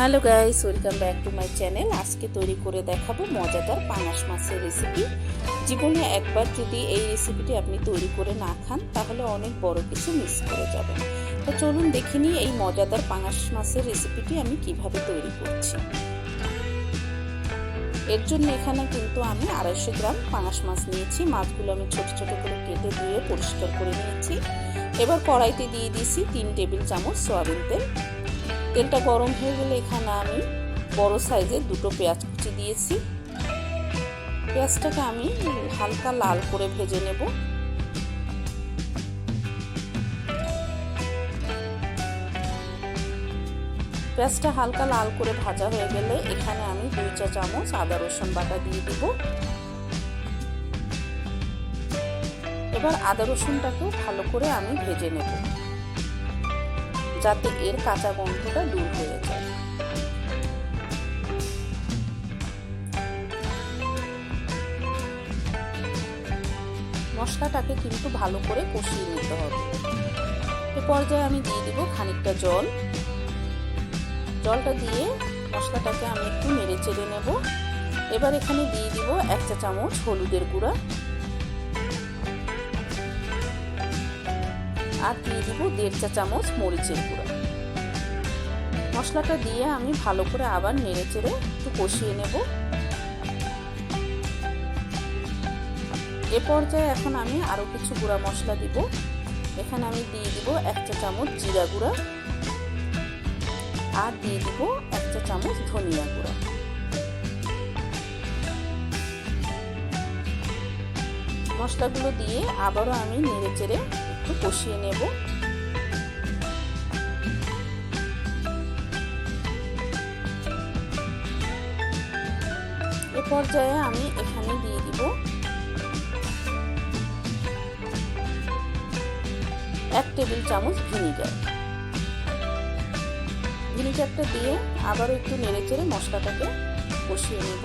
Hello guys, welcome back to my channel. আজকে তৈরি করে দেখাবো মজাদার পাঙাশ মাছের রেসিপি জীবনে একবার যদি এই রেসিপিটি আপনি তৈরি করে না খান, তাহলে অনেক বড় কিছু মিস করে যাবেন। তো চলুন দেখে নিই এই মজাদার পাঙাশ মাছের রেসিপিটি আমি কীভাবে তৈরি করছি। এর জন্য এখানে কিন্তু আমি আড়াইশো গ্রাম পাঙাশ মাছ নিয়েছি। মাছগুলো আমি ছোট ছোট করে কেটে ধুয়ে পরিষ্কার করে নিয়েছি। এবার কড়াইতে দিয়ে দিয়েছি তিন টেবিল চামচ সয়াবিন তেল। তেলটা গরম হয়ে গেলে এখানে আমি বড় সাইজের দুটো পেঁয়াজ কুচি দিয়েছি। পেঁয়াজটাকে আমি হালকা লাল করে ভেজে নেব। পেঁয়াজটা হালকা লাল করে ভাজা হয়ে গেলে এখানে আমি দুই চা চামচ আদা রসুন বাটা দিয়ে দিব। এবার আদা রসুনটাকেও ভালো করে আমি ভেজে নেব। যাতে এর কাঁচা গন্ধটা দূর হয়ে যায়। মশলাটাকে কিন্তু ভালো করে কষিয়ে নিতে হবে। এ পর্যায়ে আমি দিয়ে দিব খানিকটা জল। জলটা দিয়ে মশলাটাকে আমি একটু নেড়ে চেড়ে নেব। এবার এখানে দিয়ে দিব এক চা চামচ হলুদের গুঁড়া। আর দিয়ে দিব, দেড় চা চামচ মরিচের গুঁড়ো। মশলাটা দিয়ে আমি ভালো করে আবার নেড়ে চেড়ে একটু কষিয়ে নেব। এ পর্যায়ে এখন আমি আরও কিছু গুঁড়া মশলা দিব। এখানে আমি দিয়ে দিব এক চা চামচ জিরা গুঁড়া আর দিয়ে দিব এক চা চামচ ধনিয়া গুঁড়া। মশলাগুলো দিয়ে আবারও আমি নেড়ে চেড়ে একটু কষিয়ে নেব। এ পর্যায়ে আমি এখানে দিয়ে দিব এক টেবিল চামচ ভিনিগার। ভিনিগারটা দিয়ে আবারও একটু নেড়ে চেড়ে মশলাটাকে কষিয়ে নেব।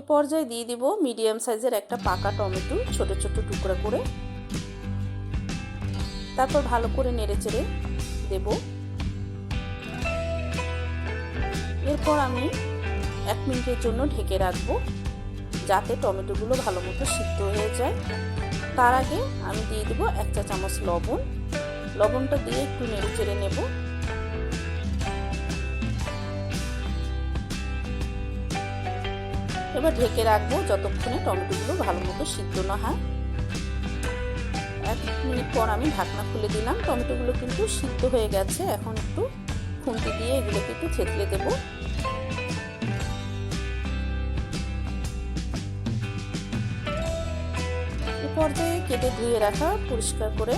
এ পর্যায়ে দিয়ে দিব মিডিয়াম সাইজের একটা পাকা টমেটো, ছোট ছোট টুকরা করে। তারপর ভালো করে নেড়ে চেড়ে দেব। এরপর আমি এক মিনিটের জন্য ঢেকে রাখব, যাতে টমেটোগুলো ভালো মতো সিদ্ধ হয়ে যায়। তার আগে আমি দিয়ে দেবো এক চা চামচ লবণ। লবণটা দিয়ে একটু নেড়ে চেড়ে নেব। এবার ঢেকে রাখব যতক্ষণে টমেটোগুলো ভালো মতো সিদ্ধ না হয়। এক মিনিট পর আমি ঢাকনা খুলে দিলাম। টমেটোগুলো কিন্তু সিদ্ধ হয়ে গেছে। এখন একটু খুন্তি দিয়ে এগুলোকে একটু থেতলে দেবো। পর্যায়ে কেটে ধুয়ে রাখা, পরিষ্কার করে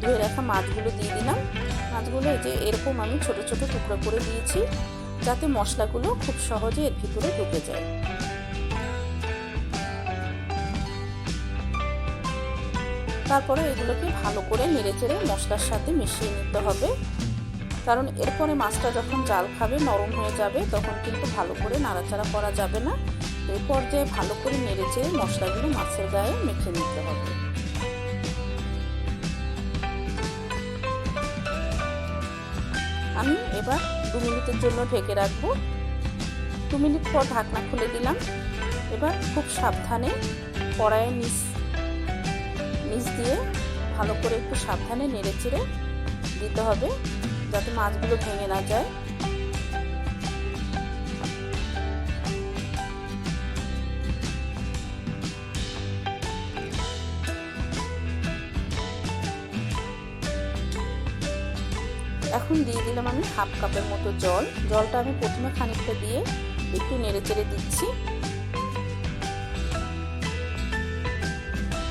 ধুয়ে রাখা মাছগুলো দিয়ে দিলাম। মাছগুলো যে এরকম আমি ছোট ছোট টুকরো করে দিয়েছি, যাতে মশলাগুলো খুব সহজে এর ভিতরে ঢুকে যায়। তারপরে এগুলোকে ভালো করে নেড়ে চেড়ে মশলার সাথে মিশিয়ে নিতে হবে। কারণ এরপরে মাছটা যখন জাল খাবে, নরম হয়ে যাবে, তখন কিন্তু ভালো করে নাড়াচাড়া করা যাবে না। এই পর্যায়ে ভালো করে নেড়ে চেড়ে মশলাগুলো মাছের গায়ে মেখে নিতে হবে। আমি এবার দু মিনিটের জন্য ঢেকে রাখব। দু মিনিট পর ঢাকনা খুলে দিলাম। এবার খুব সাবধানে কড়াইয়ের নিচ নিচ দিয়ে ভালো করে একটু সাবধানে নেড়ে চেড়ে দিতে হবে যাতে মাছগুলো ভেঙে না যায়। এখন দিয়ে দিলাম আমি হাফ কাপের মতো জল। জলটা আমি প্রথমে খানিকটা দিয়ে একটু নেড়ে চেড়ে দিচ্ছি।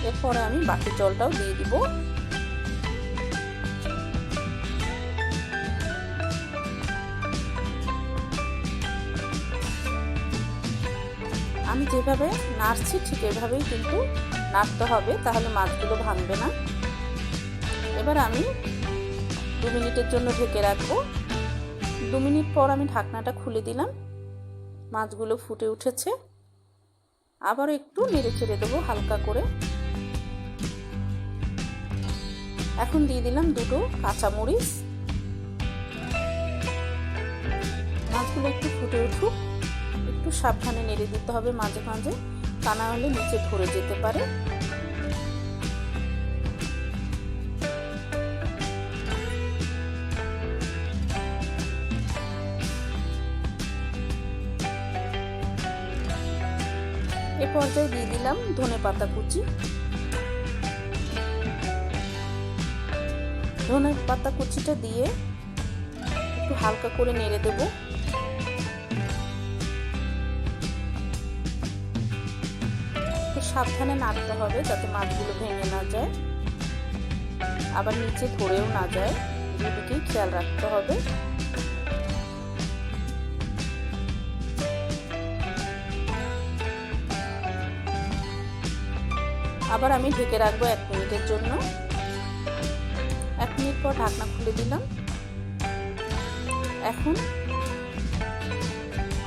এরপরে আমি বাকি জলটাও দিয়ে দিব। আমি যেভাবে নাড়ছি ঠিক এভাবেই কিন্তু নাড়তে হবে, তাহলে মাছগুলো ভাঙবে না। এবার আমি দু মিনিটের জন্য ঢেকে রাখব। দু মিনিট পর আমি ঢাকনাটা খুলে দিলাম। মাছগুলো ফুটে উঠেছে। আবার একটু নেড়ে চেড়ে দেবো হালকা করে। এখন দিয়ে দিলাম দুটো কাঁচামরিচ। মাছগুলো একটু ফুটে উঠুক। একটু সাবধানে নেড়ে দিতে হবে মাঝে মাঝে, তা না হলে নিচে ধরে যেতে পারে। এ পর্যায়ে দিয়ে দিলাম ধনে পাতা কুচি। ধনে পাতা কুচিটা দিয়ে একটু হালকা করে নেড়ে দেব। একটু সাবধানে নাড়তে হবে যাতে মাছগুলো ভেঙে না যায়। আবার নিচে ধরেও না যায় দুদিকেই খেয়াল রাখতে হবে। আবার আমি ঢেকে রাখব এক মিনিটের জন্য। এক মিনিট পর ঢাকনা খুলে দিলাম। এখন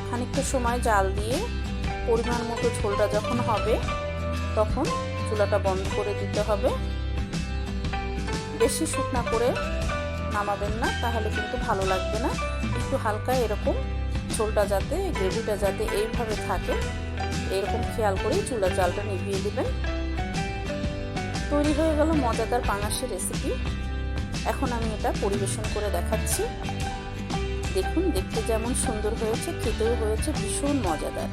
খানিকটা সময় জাল দিয়ে পরিমাণ মতো ঝোলটা যখন হবে, তখন চুলাটা বন্ধ করে দিতে হবে। বেশি শুকনা করে নামাবেন না, তাহলে কিন্তু ভালো লাগবে না। একটু হালকা এরকম ঝোলটা যাতে, গ্রেভিটা যাতে এইভাবে থাকে, এরকম খেয়াল করেই চুলা জালটা নিভিয়ে দেবেন। তৈরি হয়ে গেল মজাদার পাঙাশের রেসিপি এখন আমি এটা পরিবেশন করে দেখাচ্ছি। দেখুন, দেখতে যেমন সুন্দর হয়েছে, খেতেও হয়েছে, ভীষণ মজাদার।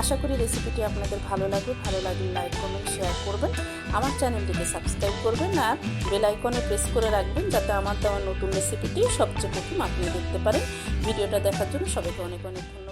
আশা করি রেসিপিটি আপনাদের ভালো লাগবে। ভালো লাগলে লাইক কমেন্ট শেয়ার করবেন। আমার চ্যানেলটিকে সাবস্ক্রাইব করবেন আর বেল আইকনে প্রেস করে রাখবেন যাতে আমার দেওয়া নতুন রেসিপিটি সবচেয়ে প্রথম আপনি দেখতে পারেন। ভিডিওটা দেখার জন্য সবাইকে অনেক অনেক ধন্যবাদ।